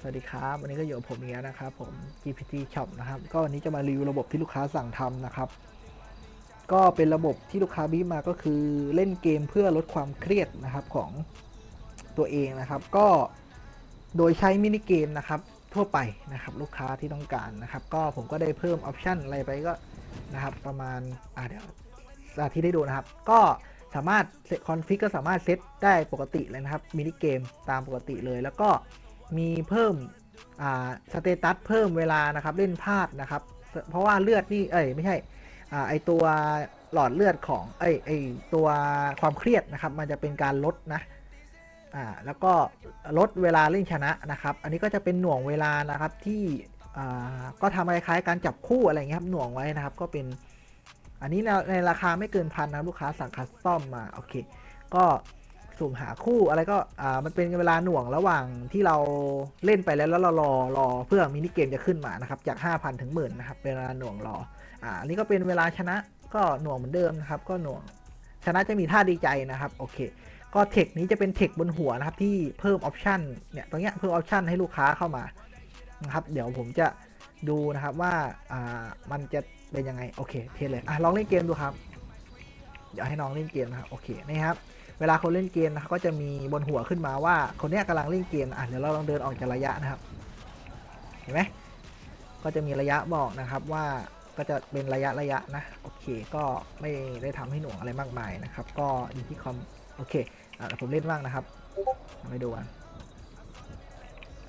สวัสดีครับ วันนี้ก็อยู่กับผมอีกแล้วนะครับ ผม GPT Shop นะครับ ก็วันนี้จะมารีวิวระบบที่ลูกค้าสั่งทำนะครับ ก็เป็นระบบที่ลูกค้าบีมาก็คือเล่นเกมเพื่อลดความเครียดนะครับของตัวเองนะครับ ก็โดยใช้มินิเกมนะครับ ทั่วไปนะครับ ลูกค้าที่ต้องการนะครับ ก็ผมก็ได้เพิ่มออปชันอะไรไปก็นะครับ ประมาณอ่าเดี๋ยวสาธิตให้ดูนะครับ ก็สามารถคอนฟิกก็สามารถเซตได้ปกติเลยนะครับมินิเกมตามปกติเลยแล้วก็ มีเพิ่มอ่าสเตตัสเพิ่มเวลานะครับเล่นพลาดนะครับ เพราะว่าเลือดนี่เอ้ยไม่ใช่อ่าไอตัวหลอดเลือดของไอไอตัวความเครียดนะครับ มันจะเป็นการลดนะอ่าแล้วก็ลดเวลาเล่นชนะนะครับ อันนี้ก็จะเป็นหน่วงเวลานะครับที่อ่าก็ทำคล้ายๆการจับคู่อะไรเงี้ยครับหน่วงไว้นะครับ ก็เป็นอันนี้ในราคาไม่เกินพันนะลูกค้าสั่งคัสตอมมาโอเค ก็ สุ่มหาคู่อะไรก็อ่ามันเป็นเวลาหน่วงระหว่างที่เราเล่นไปแล้วแล้วเรารอรอเพื่อมินิเกมจะขึ้นมานะครับจาก 5,000 ถึงหมื่นนะครับเป็นเวลาหน่วงรออ่านนี้ก็เป็นเวลาชนะก็หน่วงเหมือนเดิมนะครับก็หน่วงชนะจะมีท่าดีใจนะครับโอเคก็เทคนี้จะเป็นเทคบนหัวนะครับที่เพิ่มออปชันเนี่ยตรงเนี้ยเพิ่มออปชันให้ลูกค้าเข้ามานะครับเดี๋ยวผมจะดูนะครับว่าอ่ามันจะเป็นยังไงโอเคเทเลยอะลองเล่นเกมดูครับเดี๋ยวให้น้องเล่นเกมนะครับโอเคนี่ครับ เวลาคนเล่นเกมนะครับก็จะมีบนหัวขึ้นมาว่าคนเนี้ยกำลังเล่นเกมอะเดี๋ยวเราลองเดินออกจากระยะนะครับ เห็นไหมก็จะมีระยะบอกนะครับว่าก็จะเป็นระยะระยะนะโอเคก็ไม่ได้ทำให้หน่วงอะไรมากมายนะครับ ก็อยู่ที่คอมโอเคอะผมเล่นบ้างนะครับไปดูกัน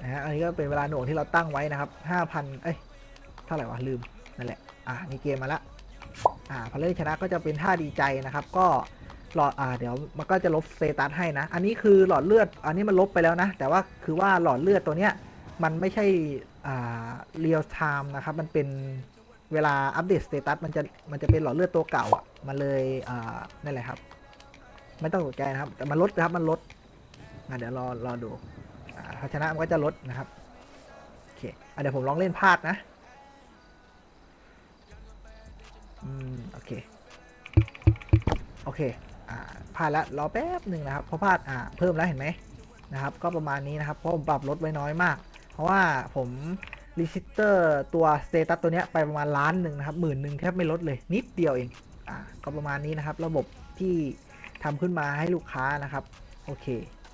นะฮะอันนี้ก็เป็นเวลาหน่วงที่เราตั้งไว้นะครับ5,000เอ้ยเท่าไหร่วะลืมนั่นแหละอะมีเกมมาละอ่าพอเล่นชนะก็จะเป็นท่าดีใจนะครับ ก็ หลอดอ่าเดี๋ยวมันก็จะลบสเตตัสให้นะ อันนี้คือหลอดเลือด อันนี้มันลบไปแล้วนะ แต่ว่าคือว่าหลอดเลือดตัวเนี้ยมันไม่ใช่อ่าเรียลไทม์นะครับ มันเป็นเวลาอัปเดตสเตตัสมันจะมันจะเป็นหลอดเลือดตัวเก่าอะ มันเลยอ่านั่นแหละครับ ไม่ต้องตกใจนะครับ แต่มันลดนะครับ มันลดอะเดี๋ยวรอรอดูอ่าถ้าชนะมันก็จะลดนะครับ โอเคอะเดี๋ยวผมลองเล่นพลาดนะ อืม โอเค โอเค พลาดแล้วรอแป๊บหนึ่งนะครับเพราะพลาดอ่าเพิ่มแล้วเห็นไหมนะครับ ก็ประมาณนี้นะครับเพราะผมปรับลดไว้น้อยมาก เพราะว่าผมรีจิสเตอร์ตัวสเตตัสตัวเนี้ยไปประมาณล้านหนึ่งนะครับหมื่นหนึ่งแทบไม่ลดเลยนิดเดียวเองอ่าก็ประมาณนี้นะครับ ระบบที่ทำขึ้นมาให้ลูกค้านะครับ โอเค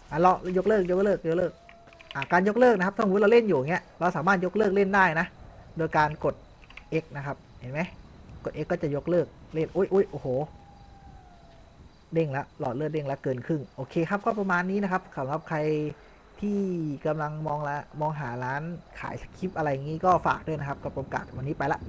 อะเรายกเลิกยกเลิกยกเลิกอ่าการยกเลิกนะครับถ้าสมมติเราเล่นอยู่อย่างเงี้ยเราสามารถยกเลิกเล่นได้นะ โดยการกด X นะครับ เห็นไหมกด X ก็จะยกเลิกเล่นอุ้ยอุ้ยโอ้โห เด้งแล้วหลอดเลือดเด้งแล้วเกินครึ่งโอเคครับก็ประมาณนี้นะครับสำหรับใครที่กำลังมองละมองหาร้านขายสคริปอะไรงี้ก็ฝากด้วยนะครับกับโอกาสวันนี้ไปละ